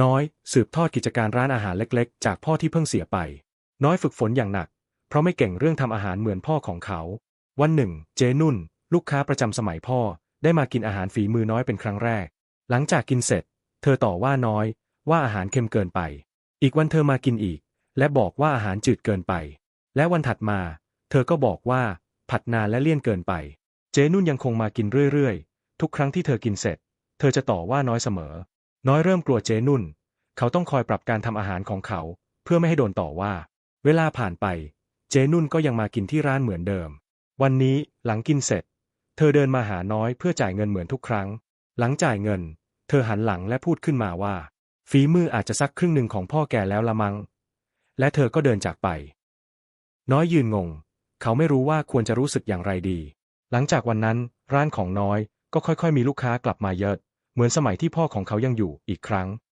น้อย สืบทอดกิจการร้านอาหารเล็กๆ จากพ่อที่เพิ่งเสียไป น้อยฝึกฝนอย่างหนัก เพราะไม่เก่งเรื่องทำอาหารเหมือนพ่อของเขา วันหนึ่ง เจนุ่น ลูกค้าประจำสมัยพ่อ ได้มากินอาหารฝีมือน้อยเป็นครั้งแรก หลังจากกินเสร็จ เธอต่อว่าน้อย ว่าอาหารเค็มเกินไป อีกวันเธอมากินอีก และบอกว่าอาหารจืดเกินไป และวันถัดมา เธอก็บอกว่า ผัดนานและเลี่ยนเกินไป เจนุ่นยังคงมากินเรื่อยๆ ทุกครั้งที่เธอกินเสร็จ เธอจะต่อว่าน้อยเสมอ น้อยเริ่มกลัวเจนุ่น เขาต้องคอยปรับการทำอาหารของเขา เพื่อไม่ให้โดนต่อว่า เวลาผ่านไป เจนุ่นก็ยังมากินที่ร้านเหมือนเดิม วันนี้หลังกินเสร็จ เธอเดินมาหาน้อยเพื่อจ่ายเงินเหมือนทุกครั้ง หลังจ่ายเงิน เธอหันหลังและพูดขึ้นมาว่า ฝีมืออาจจะสักครึ่งหนึ่งของพ่อแกแล้วละมัง้งและเธอก็เดินจากไป น้อยยืนงง เขาไม่รู้ว่าควรจะรู้สึกอย่างไรดี หลังจากวันนั้นร้านของน้อยก็ค่อยๆ มีลูกค้ากลับมาเยอะ เหมือนสมัยที่พ่อของเขายังอยู่อีกครั้ง